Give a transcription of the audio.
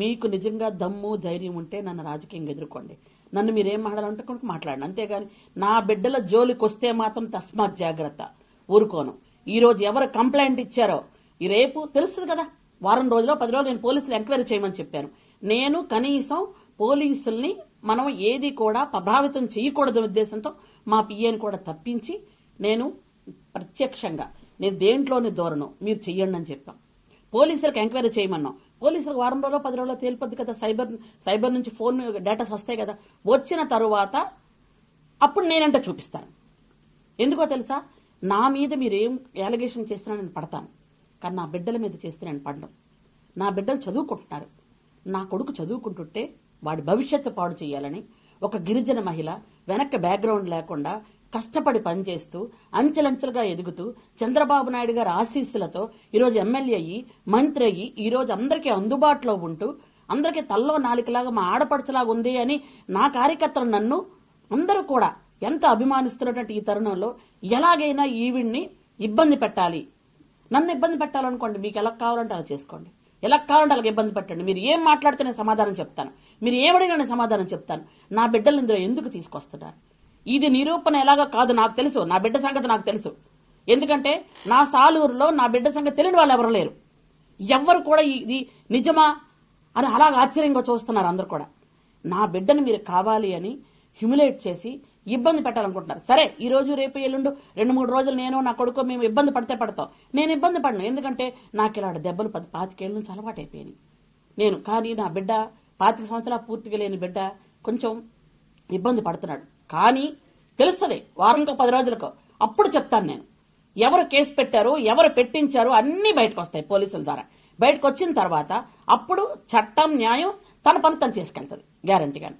మీకు నిజంగా దమ్ము ధైర్యం ఉంటే నన్ను రాజకీయంగా ఎదుర్కోండి. నన్ను మీరేం మాట్లాడాలంటే కనుక మాట్లాడండి. అంతేగాని నా బిడ్డల జోలికి వస్తే మాత్రం తస్మాత్ జాగ్రత్త. ఊరుకోను. ఈరోజు ఎవరు కంప్లైంట్ ఇచ్చారో ఈ రేపు తెలుస్తుంది కదా. వారం రోజుల్లో పది రోజులు నేను పోలీసులు ఎంక్వైరీ చేయమని చెప్పాను. నేను కనీసం పోలీసుల్ని మనం ఏది కూడా ప్రభావితం చేయకూడదు ఉద్దేశంతో మా పిఏని కూడా తప్పించి నేను ప్రత్యక్షంగా నేను దేంట్లోని ధోరణం మీరు చెయ్యండి అని చెప్పాం. పోలీసులకు ఎంక్వైరీ చేయమన్నాం. పోలీసులకు వారం రోజులు పది రోజుల్లో తేలిపోద్ది కదా సైబర్ సైబర్ నుంచి ఫోన్ డేటాస్ వస్తాయి కదా. వచ్చిన తరువాత అప్పుడు నేనంటే చూపిస్తాను. ఎందుకో తెలుసా? నా మీద మీరు ఏం అలిగేషన్ చేస్తున్నా నేను పడతాను. కానీ నా బిడ్డల మీద చేస్తే నేను పడను. నా బిడ్డలు చదువుకుంటున్నారు. నా కొడుకు చదువుకుంటుంటే వాడి భవిష్యత్తు పాడు చేయాలని ఒక గిరిజన మహిళ వెనక్కి బ్యాక్గ్రౌండ్ లేకుండా కష్టపడి పనిచేస్తూ అంచెలంచెలుగా ఎదుగుతూ చంద్రబాబు నాయుడు గారి ఆశీస్సులతో ఈరోజు ఎమ్మెల్యే అయ్యి మంత్రి అయ్యి ఈరోజు అందరికీ అందుబాటులో ఉంటూ అందరికీ తల్లో నాలికలాగా మా ఆడపడుచులాగా ఉంది అని నా కార్యకర్తలు నన్ను అందరూ కూడా ఎంత అభిమానిస్తున్నటువంటి ఈ తరుణంలో ఎలాగైనా ఈవిడ్ని ఇబ్బంది పెట్టాలి. నన్ను ఇబ్బంది పెట్టాలనుకోండి మీకు ఎలా కావాలంటే అలా చేసుకోండి. ఎలా కావాలంటే అలాగే ఇబ్బంది పెట్టండి. మీరు ఏం మాట్లాడితే నేను సమాధానం చెప్తాను. మీరు ఏమడినా నేను సమాధానం చెప్తాను. నా బిడ్డలు ఇందులో ఎందుకు తీసుకొస్తున్నారు? ఇది నిరూపణ ఎలాగో కాదు నాకు తెలుసు. నా బిడ్డ సంగతి నాకు తెలుసు. ఎందుకంటే నా సాలూరులో నా బిడ్డ సంగతి తెలియని వాళ్ళు ఎవరు లేరు. ఎవ్వరు కూడా ఇది నిజమా అని అలాగ ఆశ్చర్యంగా చూస్తున్నారు అందరు కూడా. నా బిడ్డను మీరు కావాలి అని హ్యూమిలేట్ చేసి ఇబ్బంది పెట్టాలనుకుంటున్నారు. సరే ఈ రోజు రేపు ఎల్లుండు రెండు మూడు రోజులు నేను నా కొడుకు మేము ఇబ్బంది పడితే పడతాం. నేను ఇబ్బంది పడను. ఎందుకంటే నాకు ఇలాంటి దెబ్బలు పది పాతికేళ్ళ నుంచి అలవాటైపోయినాయి నేను కానీ నా బిడ్డ పాతిక సంవత్సరాలు పూర్తిగా లేని బిడ్డ కొంచెం ఇబ్బంది పడుతున్నాడు. కానీ తెలుస్తుంది వారంకో పది రోజులకు. అప్పుడు చెప్తాను నేను. ఎవరు కేసు పెట్టారు ఎవరు పెట్టించారు అన్ని బయటకు వస్తాయి పోలీసుల ద్వారా. బయటకు వచ్చిన తర్వాత అప్పుడు చట్టం న్యాయం తన పని తను చేసుకెళ్తుంది గ్యారంటీగా